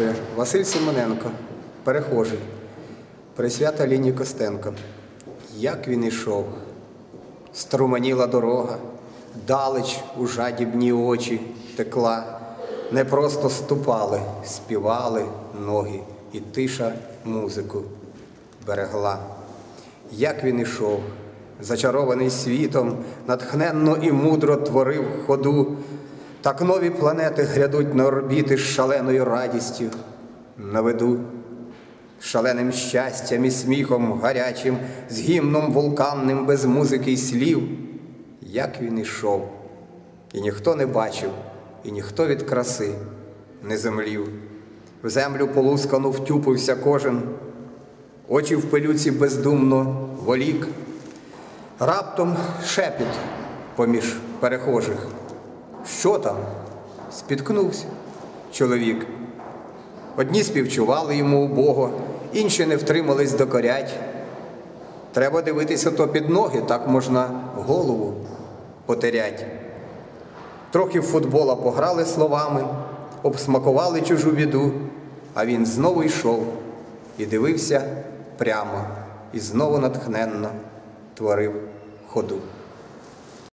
Е, Василь Симоненко, перехожий, присвята Ліні Костенко. Як він ішов, струменіла дорога, далеч у жадібні очі текла, не просто ступали, співали ноги, і тиша музику берегла. Як він ішов, зачарований світом, натхненно і мудро творив ходу, так нові планети грядуть на орбіти з шаленою радістю на виду, шаленим щастям і сміхом гарячим, з гімном вулканним без музики й слів, як він ішов, і ніхто не бачив, і ніхто від краси не землів. В землю полускану втюпився кожен, очі в пилюці бездумно волік. Раптом шепіт поміж перехожих. Що там? Спіткнувся чоловік. Одні співчували йому убого, інші не втримались докорять. Треба дивитися то під ноги, так можна голову потерять. Трохи в футбола пограли словами, обсмакували чужу біду, а він знову йшов і дивився прямо, і знову натхненно творив ходу.